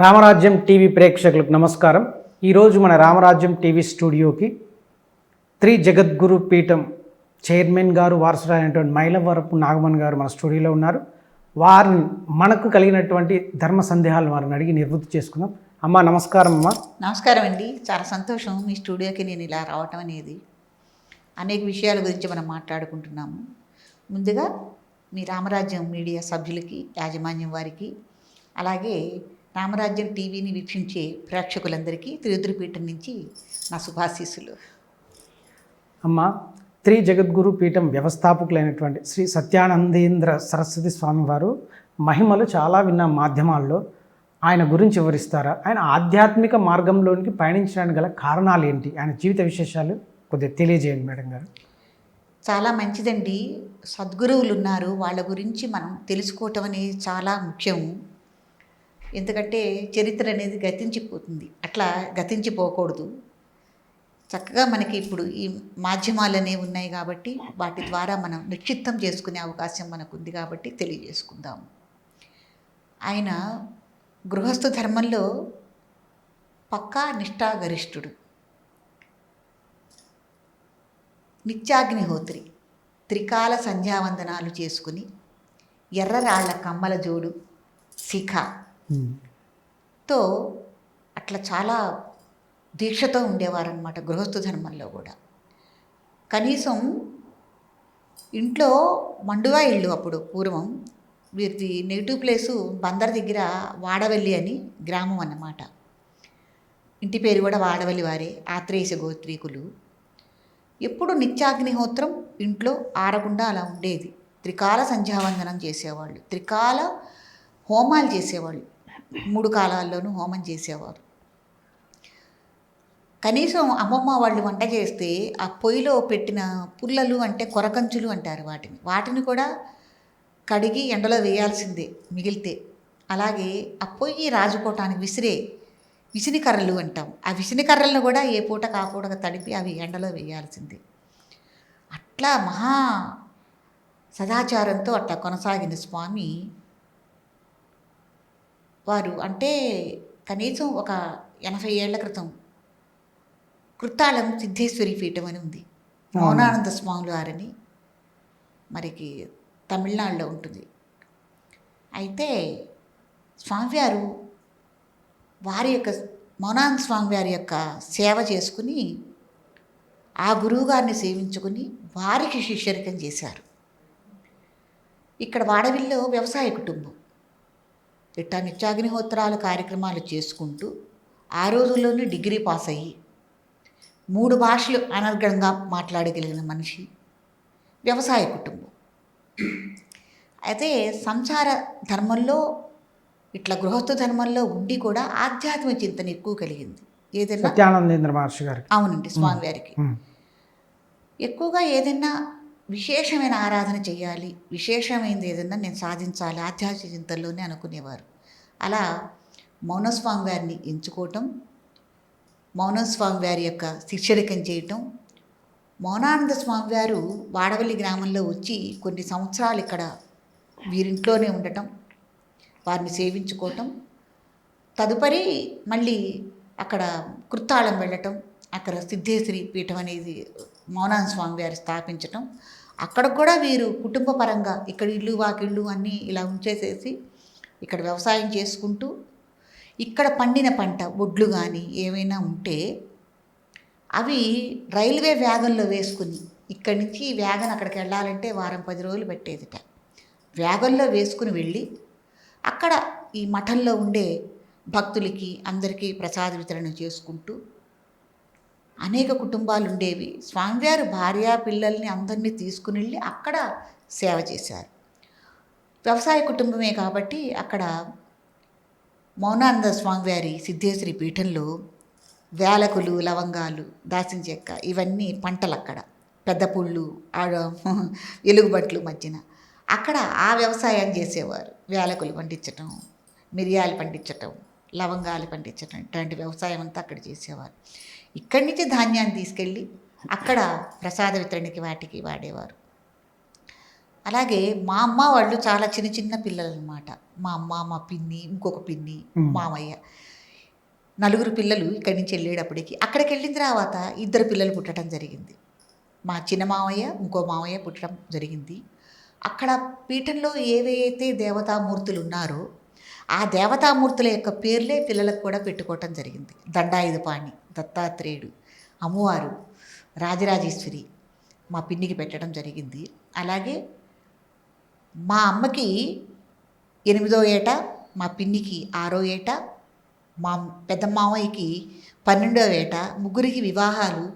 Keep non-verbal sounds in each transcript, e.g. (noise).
రామరాజ్యం TV ప్రేక్షకులకు నమస్కారం. ఈరోజు మన రామరాజ్యం టీవీ స్టూడియోకి త్రీ జగద్గురు పీఠం చైర్మన్ గారు వారసుడైనటువంటి మైలవరపు నాగమన్ గారు మన స్టూడియోలో ఉన్నారు. వారిని మనకు కలిగినటువంటి ధర్మ సందేహాలు వారిని అడిగి నివృత్తి చేసుకుందాం. అమ్మ నమస్కారం అమ్మ. నమస్కారం అండి. చాలా సంతోషం మీ స్టూడియోకి నేను ఇలా రావటం అనేది. అనేక విషయాల గురించి మనం మాట్లాడుకుంటున్నాము. ముందుగా మీ రామరాజ్యం మీడియా సభ్యులకి యాజమాన్యం వారికి అలాగే రామరాజ్యం టీవీని వీక్షించే ప్రేక్షకులందరికీ త్రిరుద్రపీఠం నుంచి నా శుభాశీస్సులు. అమ్మ త్రి జగద్గురు పీఠం వ్యవస్థాపకులైనటువంటి శ్రీ సత్యానందేంద్ర సరస్వతి స్వామి వారు మహిమలు చాలా విన్న మాధ్యమాల్లో ఆయన గురించి వివరిస్తారా? ఆయన ఆధ్యాత్మిక మార్గంలోనికి పయనించడానికి గల కారణాలు ఏంటి? ఆయన జీవిత విశేషాలు కొద్దిగా తెలియజేయండి మేడం గారు. చాలా మంచిదండి. సద్గురువులు ఉన్నారు. వాళ్ళ గురించి మనం తెలుసుకోవటం అనేది చాలా ముఖ్యం. ఎందుకంటే చరిత్ర అనేది గతించిపోతుంది. అట్లా గతించిపోకూడదు. చక్కగా మనకి ఇప్పుడు ఈ మాధ్యమాలు అనేవి ఉన్నాయి కాబట్టి వాటి ద్వారా మనం నిక్షిప్తం చేసుకునే అవకాశం మనకు ఉంది కాబట్టి తెలియజేసుకుందాం ఆయన గృహస్థ ధర్మంలో పక్కా నిష్ఠాగరిష్ఠుడు. నిత్యాగ్నిహోత్రి త్రికాల సంధ్యావందనాలు చేసుకుని ఎర్రరాళ్ళ కమ్మల జోడు శిఖ. తో అట్లా చాలా దీక్షతో ఉండేవారనమాట గృహస్థ ధర్మంలో కూడా. కనీసం ఇంట్లో మండువా ఇల్లు అప్పుడు పూర్వం వీరిది నెగిటివ్ ప్లేసు బందర్ దగ్గర వాడవల్లి అని గ్రామం అన్నమాట. ఇంటి పేరు కూడా వాడవల్లి వారే ఆత్రేయ గోత్రీకులు. ఎప్పుడు నిత్యాగ్నిహోత్రం ఇంట్లో ఆరకుండా అలా ఉండేది. త్రికాల సంధ్యావందనం చేసేవాళ్ళు త్రికాల హోమాలు చేసేవాళ్ళు. మూడు కాలాల్లోనూ హోమం చేసేవారు. కనీసం అమ్మమ్మ వాళ్ళు వంట చేస్తే ఆ పొయ్యిలో పెట్టిన పుల్లలు అంటే కొరకంచులు అంటారు వాటిని. వాటిని కూడా కడిగి ఎండలో వేయాల్సిందే మిగిలితే. అలాగే ఆ పొయ్యి రాజుకోవటానికి విసిరే విసినికర్రలు అంటాం. ఆ విసినికర్రలను కూడా ఏ పూట కాకూడక తడిపి అవి ఎండలో వేయాల్సిందే. అట్లా మహా సదాచారంతో అట్లా కొనసాగిన స్వామి. వారు అంటే కనీసం ఒక ఎనభై ఏళ్ళ క్రితం కృతాళం సిద్ధేశ్వరి పీఠం అని ఉంది. మౌనానంద స్వాములు వారని. మరికి తమిళనాడులో ఉంటుంది. అయితే స్వామివారు వారి యొక్క మౌనానంద స్వామివారి యొక్క సేవ చేసుకుని ఆ గురువుగారిని సేవించుకుని వారికి శిష్యరికం చేశారు. ఇక్కడ వాడవిల్లో వ్యవసాయ కుటుంబం. ఇట్టా నిత్యాగ్నిహోత్రాలు కార్యక్రమాలు చేసుకుంటూ ఆ రోజుల్లోనే డిగ్రీ పాస్ అయ్యి మూడు భాషలు అనర్గణంగా మాట్లాడగలిగిన మనిషి వ్యవసాయ కుటుంబం. అయితే సంసార ధర్మంలో ఇట్లా గృహస్థ ధర్మంలో ఉండి కూడా ఆధ్యాత్మిక చింతన ఎక్కువ కలిగింది. ఏదైనా సత్యానందేంద్ర మహర్షి గారికి. అవునండి స్వామివారికి. ఎక్కువగా ఏదైనా విశేషమైన ఆరాధన చేయాలి విశేషమైనది ఏదైనా నేను సాధించాలి ఆధ్యాత్మిక చింతనలోనే అనుకునేవారు. అలా మౌనస్వామి వారిని ఎంచుకోవటం మౌనస్వామి వారి యొక్క శిక్షరికం చేయటం మౌనానంద స్వామి వారు వాడవల్లి గ్రామంలో వచ్చి కొన్ని సంవత్సరాలు ఇక్కడ వీరింట్లోనే ఉండటం వారిని సేవించుకోవటం తదుపరి మళ్ళీ అక్కడ కృత్తాళం వెళ్ళటం అక్కడ సిద్ధేశ్వరి పీఠం అనేది మౌనానంద స్వామి వారు స్థాపించటం. అక్కడ కూడా వీరు కుటుంబ పరంగా ఇక్కడ ఇల్లు వాకిళ్ళు అన్నీ ఇలా ఉంచేసేసి ఇక్కడ వ్యవసాయం చేసుకుంటూ ఇక్కడ పండిన పంట ఒడ్లు కానీ ఏమైనా ఉంటే అవి రైల్వే వ్యాగన్లో వేసుకుని ఇక్కడి నుంచి ఈ వ్యాగన్ అక్కడికి వెళ్ళాలంటే వారం పది రోజులు పెట్టేదిట. వ్యాగన్లో వేసుకుని వెళ్ళి అక్కడ ఈ మఠంలో ఉండే భక్తులకి అందరికీ ప్రసాద వితరణ చేసుకుంటూ అనేక కుటుంబాలు ఉండేవి. స్వామివారు భార్య పిల్లల్ని అందరినీ తీసుకుని వెళ్ళి అక్కడ సేవ చేశారు. వ్యవసాయ కుటుంబమే కాబట్టి అక్కడ మౌనానంద స్వామివారి సిద్ధేశ్వరి పీఠంలో వేలకులు లవంగాలు దాసిన చెక్క ఇవన్నీ పంటలు అక్కడ పెద్ద పుళ్ళు ఆడ (laughs) ఎలుగుబట్లు మధ్యన. అక్కడ ఆ వ్యవసాయం చేసేవారు. వేలకులు పండించటం మిరియాలు పండించటం లవంగాలు పండించటం ఇట్లాంటి వ్యవసాయం అంతా అక్కడ చేసేవారు. ఇక్కడి నుంచి ధాన్యాన్ని తీసుకెళ్ళి అక్కడ ప్రసాద వితరణకి వాటికి వాడేవారు. అలాగే మా అమ్మ వాళ్ళు చాలా చిన్న చిన్న పిల్లలు అనమాట మా అమ్మ మా పిన్ని ఇంకొక పిన్ని. మామయ్య. నలుగురు పిల్లలు ఇక్కడి నుంచి వెళ్ళేటప్పటికి అక్కడికి వెళ్ళిన తర్వాత ఇద్దరు పిల్లలు పుట్టడం జరిగింది. మా చిన్న మామయ్య ఇంకో మామయ్య పుట్టడం జరిగింది. అక్కడ పీఠంలో ఏవైతే దేవతామూర్తులు ఉన్నారో ఆ దేవతామూర్తుల యొక్క పేర్లే పిల్లలకు కూడా పెట్టుకోవటం జరిగింది. దండాయుధపాణి దత్తాత్రేయుడు అమ్మవారు రాజరాజేశ్వరి మా పిన్నికి పెట్టడం జరిగింది. అలాగే మా అమ్మకి ఎనిమిదో ఏట మా పిన్నికి ఆరో ఏట మా పెద్ద మామయ్యకి పన్నెండో ఏట ముగ్గురికి వివాహాలు.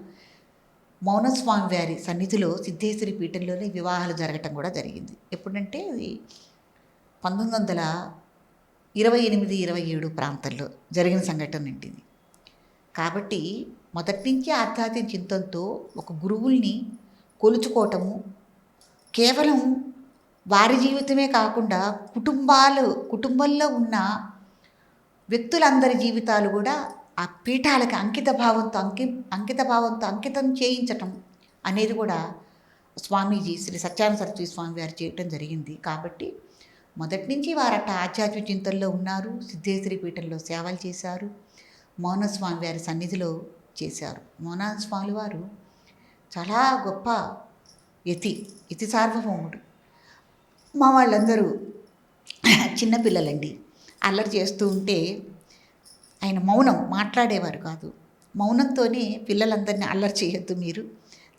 మౌనస్వామి వారి సన్నిధిలో సిద్ధేశ్వరి పీఠంలోనే వివాహాలు జరగటం కూడా జరిగింది. ఎప్పుడంటే అది పంతొమ్మిది వందల ఇరవై ఎనిమిది ఇరవై ఏడు ప్రాంతంలో జరిగిన సంఘటన ఏంటిది కాబట్టి మొదటి నుంచి ఆధ్యాత్మిక చింతనతో ఒక గురువుల్ని కొలుచుకోవటము కేవలం వారి జీవితమే కాకుండా కుటుంబాలు కుటుంబంలో ఉన్న వ్యక్తులందరి జీవితాలు కూడా ఆ పీఠాలకి అంకిత భావంతో అంకి అంకిత భావంతో అంకితం చేయించటం అనేది కూడా స్వామీజీ శ్రీ సత్యానంద సరస్వతి స్వామి వారు చేయటం జరిగింది. కాబట్టి మొదటి నుంచి వారట ఆధ్యాత్మిక చింతల్లో ఉన్నారు సిద్ధేశ్వరి పీఠంలో సేవలు చేశారు మౌనస్వామి వారి సన్నిధిలో చేశారు. మౌనస్వామి వారు చాలా గొప్ప యతి యతి సార్వభౌముడు. మా వాళ్ళందరూ చిన్నపిల్లలండి అల్లరి చేస్తూ ఉంటే ఆయన మౌనం మాట్లాడేవారు కాదు. మౌనంతోనే పిల్లలందరినీ అల్లరి చేయొద్దు మీరు.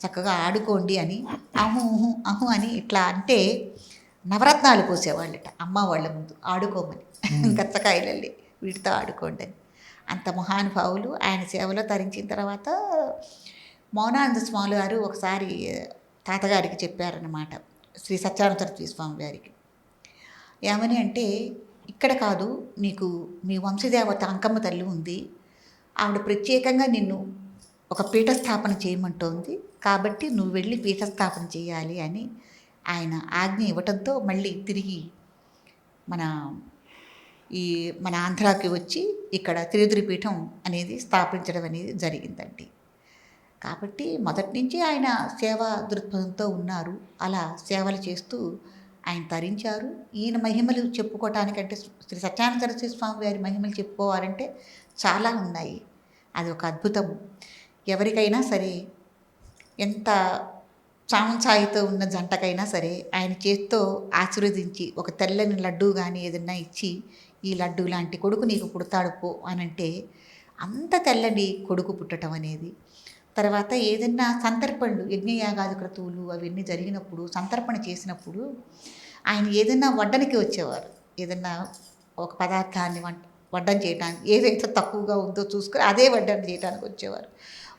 చక్కగా ఆడుకోండి అని అహు అహు అని ఇట్లా అంటే నవరత్నాలు పోసేవాళ్ళట అమ్మ వాళ్ళ ముందు ఆడుకోమని. గచ్చకాయలల్లి వీటితో ఆడుకోండి అని. అంత మహానుభావులు ఆయన సేవలో తరించిన తర్వాత మౌనానంద స్వామి గారు ఒకసారి తాతగారికి చెప్పారన్నమాట శ్రీ సత్యానంద స్వామి గారికి ఏమని అంటే ఇక్కడ కాదు నీకు మీ వంశదేవత అంకమ్మ తల్లి ఉంది. ఆవిడ ప్రత్యేకంగా నిన్ను ఒక పీఠస్థాపన చేయమంటోంది. కాబట్టి నువ్వు వెళ్ళి పీఠస్థాపన చేయాలి అని ఆయన ఆజ్ఞ ఇవ్వటంతో మళ్ళీ తిరిగి మన ఈ మన ఆంధ్రాకి వచ్చి ఇక్కడ త్రిదురి పీఠం అనేది స్థాపించడం అనేది జరిగిందండి. కాబట్టి మొదటి నుంచి ఆయన సేవా దృక్పథంతో ఉన్నారు. అలా సేవలు చేస్తూ ఆయన తరించారు. ఈయన మహిమలు చెప్పుకోవటానికంటే శ్రీ సత్యానంద సరస్వతి స్వామి వారి మహిమలు చెప్పుకోవాలంటే చాలా ఉన్నాయి. అది ఒక అద్భుతం. ఎవరికైనా సరే ఎంత సామంసాయితో ఉన్న జంటకైనా సరే ఆయన చేత్తో ఆశీర్వదించి ఒక తెల్లని లడ్డు కానీ ఏదన్నా ఇచ్చి ఈ లడ్డు లాంటి కొడుకు నీకు పుడతాడు పో అని అంటే అంత తెల్లని కొడుకు పుట్టడం అనేది తర్వాత ఏదన్నా సంతర్పణలు యజ్ఞయాగాది క్రతువులు అవన్నీ జరిగినప్పుడు సంతర్పణ చేసినప్పుడు ఆయన ఏదైనా వడ్డనికి వచ్చేవారు. ఏదన్నా ఒక పదార్థాన్ని వంట వడ్డం చేయడానికి ఏదైతే తక్కువగా ఉందో చూసుకుని అదే వడ్డం చేయడానికి వచ్చేవారు.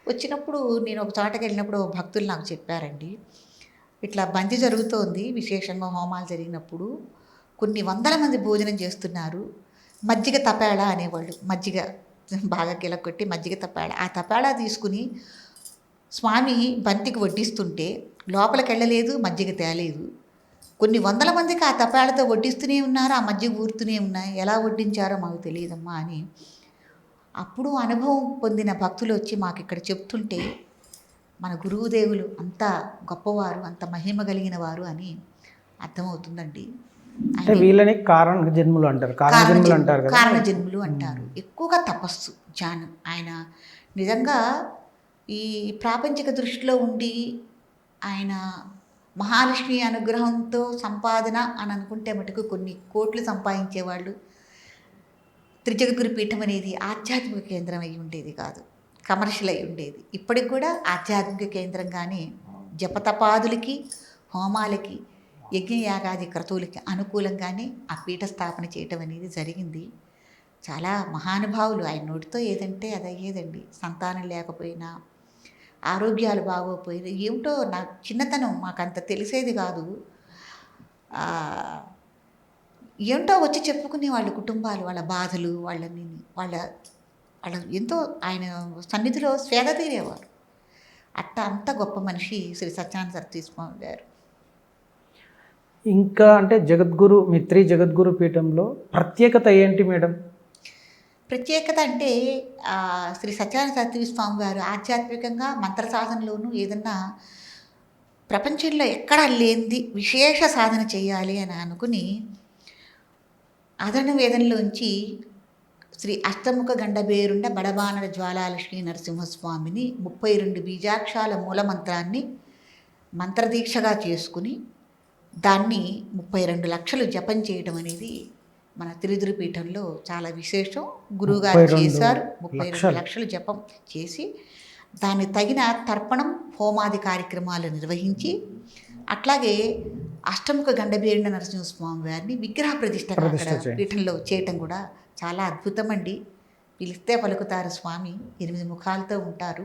వచ్చినప్పుడు నేను ఒక చోటకి వెళ్ళినప్పుడు భక్తులు నాకు చెప్పారండి ఇట్లా బంతి జరుగుతోంది విశేషంగా హోమాలు జరిగినప్పుడు కొన్ని వందల మంది భోజనం చేస్తున్నారు మజ్జిగ తపేళ అనేవాళ్ళు. మజ్జిగ బాగా గిలకొట్టి మజ్జిగ తపేళ. ఆ తపేళ తీసుకుని స్వామి బంతికి వడ్డిస్తుంటే లోపలికి వెళ్ళలేదు మజ్జిగ తేలేదు. కొన్ని వందల మందికి ఆ తపేళతో వడ్డిస్తూనే ఉన్నారు ఆ మజ్జిగ ఊరుతూనే ఉన్నాయి ఎలా వడ్డించారో మాకు తెలియదమ్మా అని. అప్పుడు అనుభవం పొందిన భక్తులు వచ్చి మాకు ఇక్కడ చెప్తుంటే మన గురువుదేవులు అంత గొప్పవారు అంత మహిమ కలిగిన వారు అని అర్థమవుతుందండి. అంటే వీళ్ళని కారణ జన్ములు అంటారు కారణ జన్ములు అంటారు కారణ జన్ములు అంటారు. ఎక్కువగా తపస్సు ధ్యానం. ఆయన నిజంగా ఈ ప్రాపంచిక దృష్టిలో ఉండి ఆయన మహాలక్ష్మి అనుగ్రహంతో సంపాదన అని అనుకుంటే మటుకు కొన్ని కోట్లు సంపాదించేవాళ్ళు. త్రిజగగురు పీఠం అనేది ఆధ్యాత్మిక కేంద్రం అయి ఉండేది కాదు. కమర్షియల్ అయి ఉండేది. ఇప్పటికి కూడా ఆధ్యాత్మిక కేంద్రంగానే జపతపాదులకి హోమాలకి యజ్ఞయాగాది క్రతువులకి అనుకూలంగానే ఆ పీఠ స్థాపన చేయటం అనేది జరిగింది. చాలా మహానుభావులు ఆయన నోటితో ఏదంటే అది అయ్యేదండి. సంతానం లేకపోయినా ఆరోగ్యాలు బాగోపోయినా ఏమిటో నా చిన్నతనం మాకంత తెలిసేది కాదు. ఏమిటో ఏంటో వచ్చి చెప్పుకునే వాళ్ళ కుటుంబాలు వాళ్ళ బాధలు వాళ్ళని వాళ్ళ వాళ్ళ ఎంతో ఆయన సన్నిధిలో స్వేద తీరేవారు. అట్ట అంత గొప్ప మనిషి శ్రీ సత్యనారాయణ సరస్వతి స్వామి గారు. ఇంకా అంటే జగద్గురు మిత్రి జగద్గురు పీఠంలో ప్రత్యేకత ఏంటి మేడం? ప్రత్యేకత అంటే శ్రీ సత్యనారాయణ సత్యవి స్వామి వారు ఆధ్యాత్మికంగా మంత్ర సాధనలోనూ ఏదన్నా ప్రపంచంలో ఎక్కడా లేనిది విశేష సాధన చేయాలి అని అనుకుని అదన వేదంలోంచి శ్రీ అష్టముఖ గండబేరుండ బడబానర జ్వాలాలక్ష్మీ నరసింహస్వామిని ముప్పై రెండు బీజాక్షాల మూలమంత్రాన్ని మంత్రదీక్షగా చేసుకుని దాన్ని ముప్పై రెండు లక్షలు జపం చేయడం అనేది మన తిరుదిరి పీఠంలో చాలా విశేషం. గురువుగారు 32 చేశారు. ముప్పై రెండు లక్షలు. జపం చేసి దాని తగిన తర్పణం హోమాది కార్యక్రమాలు నిర్వహించి అట్లాగే అష్టముఖ గండబేరిన నరసింహస్వామి వారిని విగ్రహ ప్రతిష్ట. పీఠంలో చేయటం కూడా చాలా అద్భుతమండి. పిలిస్తే పలుకుతారు స్వామి. ఎనిమిది ముఖాలతో ఉంటారు.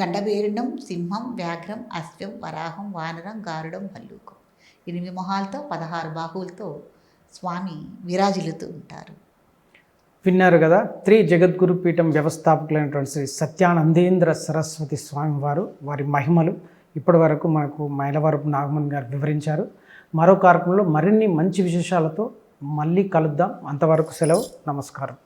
గండబేరిణం సింహం వ్యాఘ్రం అశ్వం వరాహం వానరం గారుడం భల్లూకం. ఎనిమిది మొహాలతో పదహారు బాహువులతో స్వామి విరాజిల్లుతూ ఉంటారు. విన్నారు కదా త్రి జగద్గురు పీఠం వ్యవస్థాపకులైనటువంటి శ్రీ సత్యానందేంద్ర సరస్వతి స్వామి వారు వారి మహిమలు ఇప్పటి వరకు మనకు మైలవరపు నాగమణి గారు వివరించారు. మరో కార్యక్రమంలో మరిన్ని మంచి విశేషాలతో మళ్ళీ కలుద్దాం. అంతవరకు సెలవు. నమస్కారం.